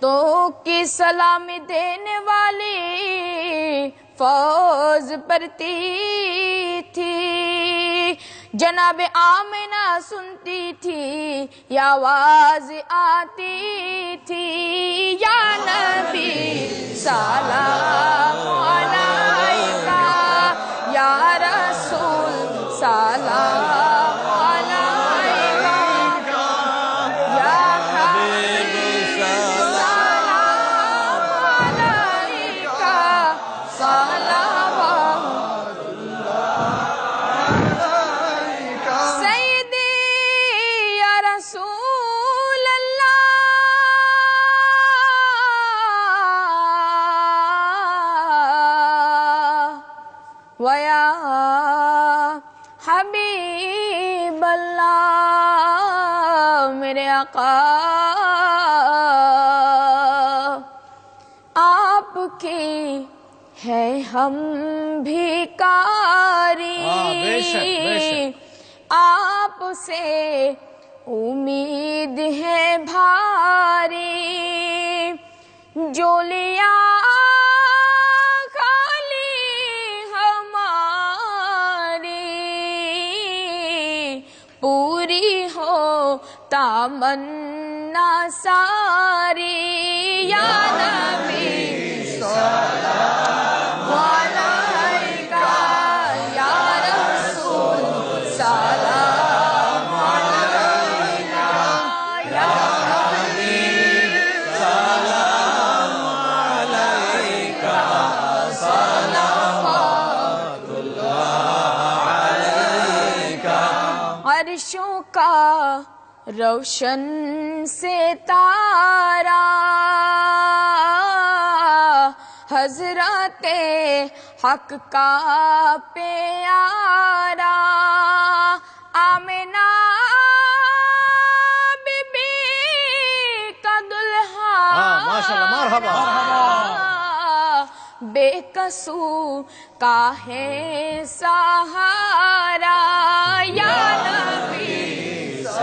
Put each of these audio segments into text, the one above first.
فرشتوں کی سلام دینے والی فوز پرتی تھی۔ جناب آمنہ سنتی تھی یا آواز آتی تھی۔ یا نبی سلام علیکہ، یا رسول سلام ویا حبیب اللہ میرے آقا آپ کی ہے ہم بھی کاری۔ آپ سے امید ہے بھاری۔ جو لیا منا ساری، یا نبی سلام علیکہ یا رسول سلام علیکہ یا حبیب سلام علیکہ سلامات اللہ علیکہ عرشوں کا روشن سے تارا حضرت حق کا پیارا آمنا بی بی کا دلہا ہاں، بے قصو کا ہے سہارا یا نبی۔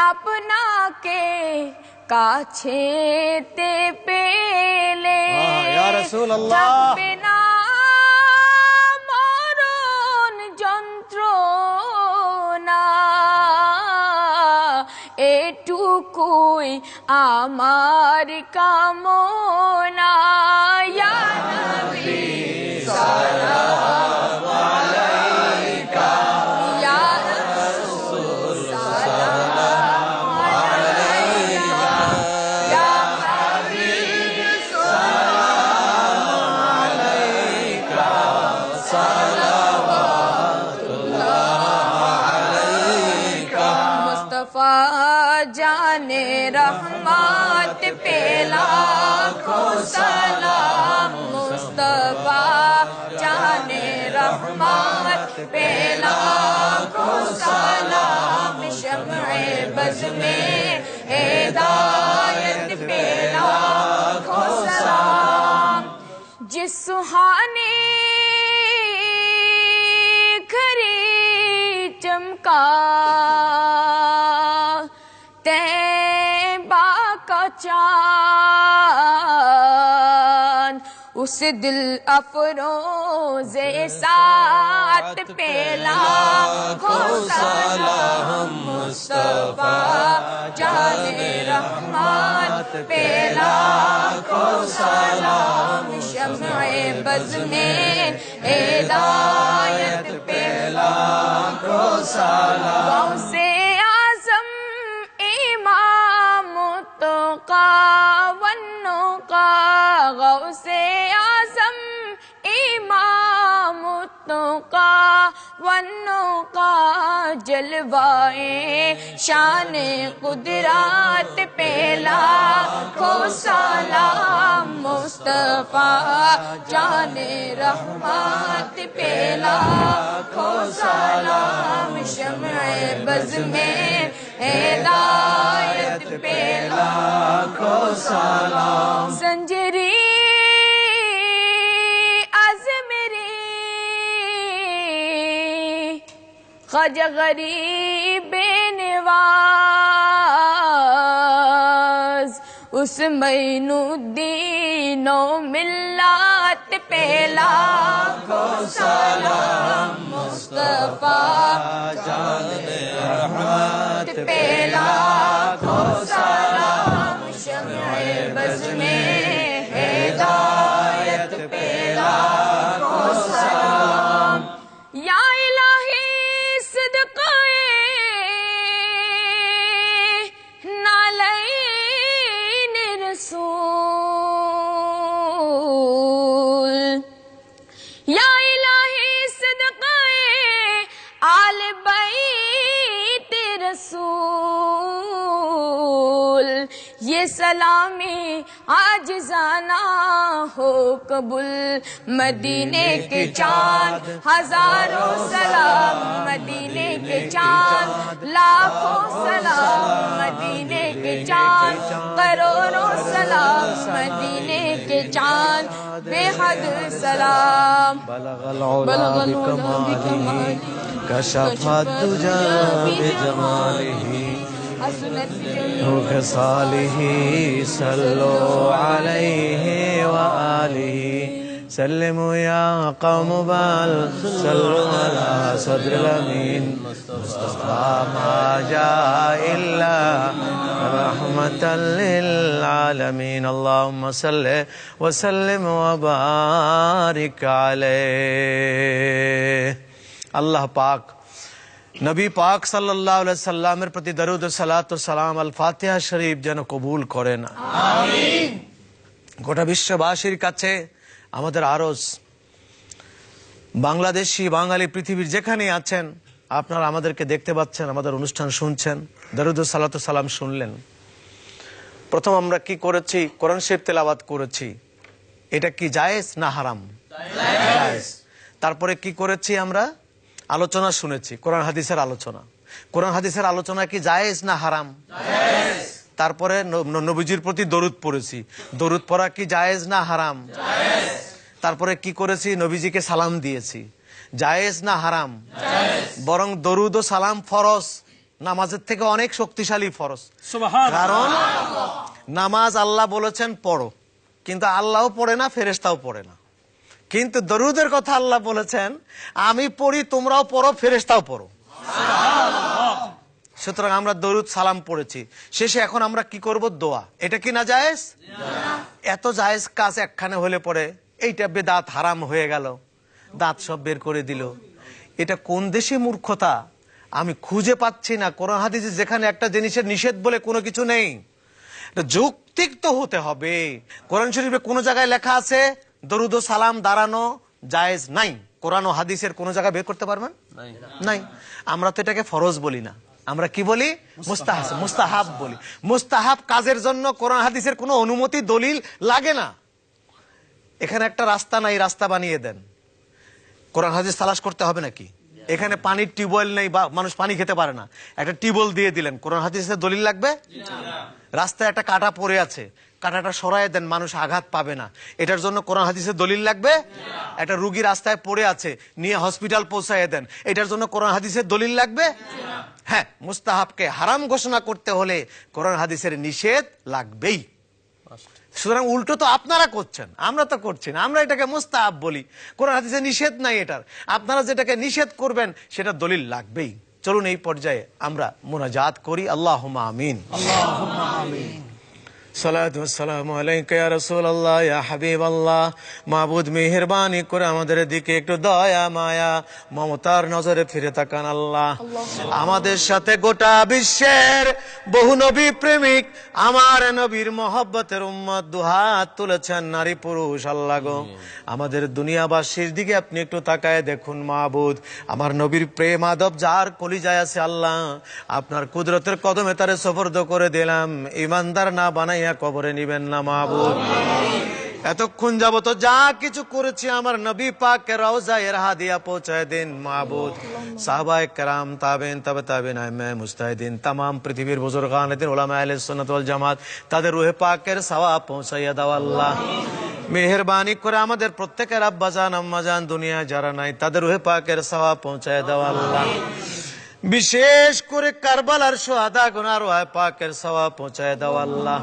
আপনাকে পেলে আহ, ইয়া রাসূলাল্লাহ। থাকবে না মরণ যন্ত্রণা এটুকুই আমার কামনা ইয়া رحمت پہ لاکھوں سلام مصطفیٰ جانے رحمت پہ اس دل افروز سات پیلا ہو سلام مصطفیٰ، جان رحمت پیلا ہو سلام شمع بزم ہدایت ونوں کا جلوائے، شان قدرات پیلا کو سلام مصطفیٰ، جان رحمت پیلا کو سلام شمع بز میں ہدایت پیلا کو سلام سنجے خج غریب نواز اس مینو دینوں ملات پہلا کو سلام مصطفیٰ جان رحمت پیلا کو سلام رسول یہ سلامی آج زانا ہو قبول۔ مدینے کے چاند ہزاروں سلام، مدینے کے چاند لاکھوں سلام، مدینے کے چاند کروڑوں سلام، مدینے کے چاند بے حد سلام۔ بلغ العلا بکمالی كشف الدجى بجماله وخصاله صلوا عليه وآله. سلموا يا قوم بل صلوا على صدر الأمين. مصطفى ما جاء إلا رحمة للعالمين. اللهم صل وسلم وبارك عليه. আল্লাহ পাক। নবী পাক সাল্লাহ সাল্লামের প্রতি দরুদ সালাত সালাম আল ফাতেহা শরীফ যেন কবুল করেন গোটা বিশ্ববাসীর কাছে আমাদের আরজ বাংলাদেশি বাঙালি পৃথিবীর যেখানে আছেন আপনারা আমাদেরকে দেখতে পাচ্ছেন আমাদের অনুষ্ঠান শুনছেন দরুদ সালাত সালাম শুনলেন। প্রথম আমরা কি করেছি? কোরআন শেফ তেলাবাদ করেছি। এটা কি জায়েজ না হারাম? তারপরে কি করেছি আমরা? আলোচনা শুনেছি কোরআন হাদিসের আলোচনা। কোরআন হাদিসের আলোচনা কি জায়েজ না হারাম? তারপরে নবীজির প্রতি দরুদ পড়েছি। দরুদ পড়া কি জায়েজ না হারাম? তারপরে কি করেছি? নবীজিকে সালাম দিয়েছি। জায়েজ না হারাম? বরং দরুদ ও সালাম ফরজ। নামাজের থেকে অনেক শক্তিশালী ফরজ। কারণ নামাজ আল্লাহ বলেছেন পড়ো। কিন্তু আল্লাহও পড়ে না ফেরেশতাও পড়ে না। কিন্তু দরুদের কথা আল্লাহ বলেছেন, আমি পড়ি, তোমরাও পড়ো, ফেরেশতাও পড়ো। সুতরাং আমরা দরুদ সালাম পড়েছি। শেষে এখন আমরা কি করব? দোয়া। এটা কি না জায়েজ? এত জায়েজ কাজ একখানে হলে পরে এইটা বেদাত হারাম হয়ে গেল। দাঁত সব বের করে দিল। এটা কোন দেশে মূর্খতা? আমি খুঁজে পাচ্ছি না। কোরআন হাদিসে যেখানে একটা জিনিসের নিষেধ বলে কোনো কিছু নেই। যৌক্তিক তো হতে হবে। কোরআন শরীফে কোনো জায়গায় লেখা আছে দরুদ ও সালাম দাঁড়ানো জায়েজ নাই। কোরআন ও হাদিসের কোনো জায়গায় বের করতে পারবেন? নাই। আমরা তো এটাকে ফরজ বলি না। আমরা কি বলি? মুস্তাহাব মুস্তাহাব বলি। মুস্তাহাব কাজের জন্য কোরআন হাদিসের কোনো অনুমতি দলিল লাগে না। এখানে একটা রাস্তা নাই রাস্তা বানিয়ে দেন। কোরআন হাদিস তালাশ করতে হবে নাকি? এখানে পানির টিউবওয়েল নেই বা মানুষ পানি খেতে পারে না। একটা টিউবওয়েল দিয়ে দিলেন। কোরআন হাদিসের দলিল লাগবে? রাস্তায় একটা কাটা পড়ে আছে। কাটাটা সরায় দেন, মানুষ আঘাত পাবে না। এটার জন্য কোরআন হাদিসের দলিল লাগবে? একটা রুগী রাস্তায় পড়ে আছে, নিয়ে হসপিটাল পৌঁছায় দেন। এটার জন্য কোরআন হাদিসের দলিল লাগবে? হ্যাঁ মুস্তাহাবকে হারাম ঘোষণা করতে হলে কোরআন হাদিসের নিষেধ লাগবেই। সুতরাং উল্টো তো আপনারা করছেন, আমরা তো করছি না, আমরা এটাকে মুস্তাহাব বলি। কোরআন হাদিসে নিষেধ নাই এটার। আপনারা যেটাকে নিষেধ করবেন, সেটা দলিল লাগবেই। চলুন এই পর্যায়ে আমরা মোনাজাত করি। আল্লাহ আমিন। সালাতু ওয়াসসালামু আলাইকা ইয়া রাসূলুল্লাহ ইয়া হাবিবাল্লাহ। মাবুদ মেহেরবানি করে আমাদের দিকে একটু দয়া মায়া মমতার নজরে ফিরে তাকান আল্লাহ। আমাদের সাথে গোটা বিশ্বের বহু নবী প্রেমিক আমার নবীর মহব্বতের উম্মত দুহাত তুলেছেন নারী পুরুষ আল্লাহ গো। আমাদের দুনিয়াবাসীর দিকে আপনি একটু তাকায় দেখুন মাহবুদ আমার নবীর প্রেম আদব যার কলিজায় আছে আল্লাহ আপনার কুদরতের কদমে তারে সফর্দ করে দিলাম। ইমানদার না বানাইয়া কবরে নিবেন না মাহবুদ এতক্ষণ যাবত যা কিছু করেছি আমার নবী পাকে রওজায় হাদিয়া পৌঁছায় দিন মাহবুদ সাহবায় কারাম তাবেন তবে তাবেন আইমে, মুস্তাহিদিন, তামাম পৃথিবীর বুজুর্গান দিন ওলামা আহলে সুন্নাত জামাত, তাদের রুহে পাকের সওয়াব পৌঁছাইয়া দাও আল্লাহ। মেহরবানি করে আমাদের প্রত্যেকের আব্বাজান আম্মাজান দুনিয়া যারা নাই, তাদের রুহে পাকের সওয়াব পৌঁছায় দাও বিশেষ করে কারবালার সোহাদা গুনার পাকের সওয়া পৌঁছায় দাও আল্লাহ।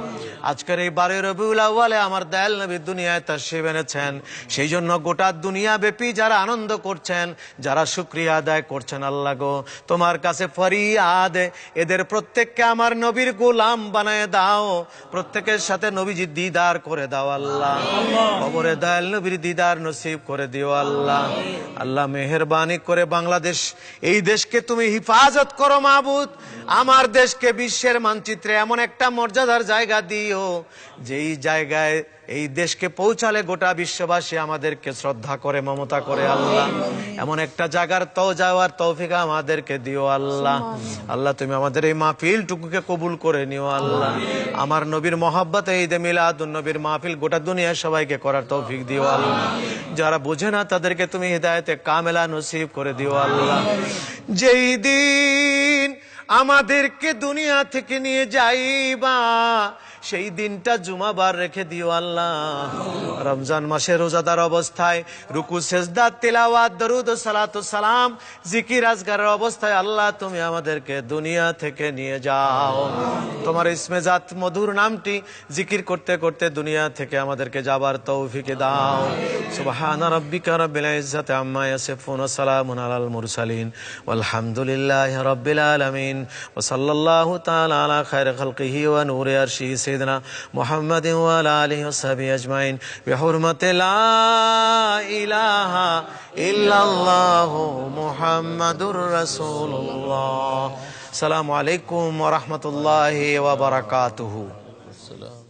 আজকের এই বারে রবিউল আউয়ালে আমার দয়াল নবী দুনিয়ায় তার শিব এনেছেন। সেই জন্য গোটা দুনিয়া ব্যাপী যারা আনন্দ করছেন, যারা শুক্রিয়া আদায় করছেন আল্লাহ গো। তোমার কাছে ফরিয়াদ, এদের প্রত্যেককে আমার নবীর গোলাম বানায় দাও। প্রত্যেকের সাথে নবীজি দিদার করে দাও আল্লাহ। খবরে দয়াল নবীর দিদার নসিব করে দিও আল্লাহ। আল্লাহ মেহরবানি করে বাংলাদেশ, এই দেশকে তুমি হিফাজত করো মাহবুদ। আমার দেশকে বিশ্বের মানচিত্রে এমন একটা মর্যাদার জায়গা দিও যেই জায়গায় এই দেশকে পৌঁছালে গোটা বিশ্ববাসী আমাদেরকে শ্রদ্ধা করে, মমতা করে, আল্লাহ। এমন একটা জায়গার তো যাওয়ার তৌফিক আমাদেরকে দিও, আল্লাহ। আল্লাহ, তুমি আমাদের এই মাহফিল টুকুকে কবুল করে নিও, আল্লাহ। আমার নবীর মহাব্বত এই দে মিলাদুন নবীর মাহফিল গোটা দুনিয়ার সবাইকে করার তৌফিক দিও, আল্লাহ। যারা বোঝে না, তাদেরকে তুমি হৃদায়তে কামেলা নসিব করে দিও, আল্লাহ। যেই দিন আমাদেরকে দুনিয়া থেকে নিয়ে যাইবা সেই দিনটা জুমাবার রেখে দিও আল্লাহ। রমজান মাসে রোজাদার অবস্থায় রুকু, সেজদা, তিলাওয়াত, দরুদ, সালাতু সালাম, জিকির, আজগারের অবস্থায় আল্লাহ তুমি আমাদেরকে দুনিয়া থেকে নিয়ে যাও। তোমার ইসমে জাত মধুর নামটি জিকির করতে করতে দুনিয়া থেকে আমাদেরকে যাবার তৌফিকে দাও। সুবহান রাব্বিকা রাব্বিল ইজ্জাতি আম্মা ইয়াসিফুন ওয়া আলাল মুরসালিন। ওয়ালহামদুলিল্লাহি রাব্বিল আলামিন। ওয়া সাল্লাল্লাহু তাআলা আলা খায়রি খালকিহি ওয়া নূরি আরশিহি سیدنا محمد وآلہ وصحب اجمعین بحرمت لا الہ الا اللہ محمد الرسول اللہ السلام علیکم ورحمۃ اللہ وبرکاتہ۔ السلام